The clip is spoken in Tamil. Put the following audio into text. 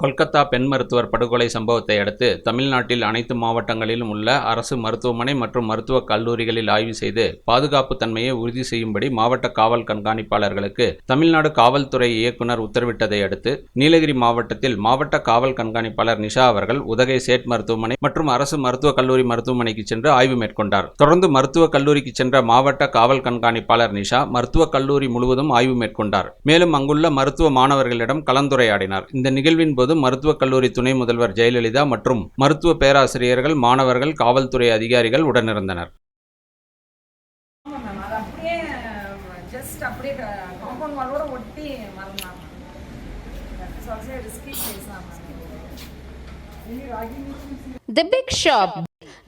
கொல்கத்தா பெண் மருத்துவர் படுகொலை சம்பவத்தை அடுத்து தமிழ்நாட்டில் அனைத்து மாவட்டங்களிலும் உள்ள அரசு மருத்துவமனை மற்றும் மருத்துவக் கல்லூரிகளில் ஆய்வு செய்து பாதுகாப்பு தன்மையை உறுதி செய்யும்படி மாவட்ட காவல் கண்காணிப்பாளர்களுக்கு தமிழ்நாடு காவல்துறை இயக்குனர் உத்தரவிட்டதை அடுத்து நீலகிரி மாவட்டத்தில் மாவட்ட காவல் கண்காணிப்பாளர் நிஷா அவர்கள் உதகை சேட் மருத்துவமனை மற்றும் அரசு மருத்துவக் கல்லூரி மருத்துவமனைக்கு சென்று ஆய்வு மேற்கொண்டார். தொடர்ந்து மருத்துவக் கல்லூரிக்கு சென்ற மாவட்ட காவல் கண்காணிப்பாளர் நிஷா மருத்துவக் கல்லூரி முழுவதும் ஆய்வு மேற்கொண்டார். மேலும் அங்குள்ள மருத்துவ மாணவர்களிடம் கலந்துரையாடினார். இந்த நிகழ்வின் போது மருத்துவக் கல்லூரி துணை முதல்வர் ஜெயலலிதா மற்றும் மருத்துவ பேராசிரியர்கள் மாணவர்கள் காவல்துறை அதிகாரிகள் உடனிருந்தனர். ஆமாம் மேம். அது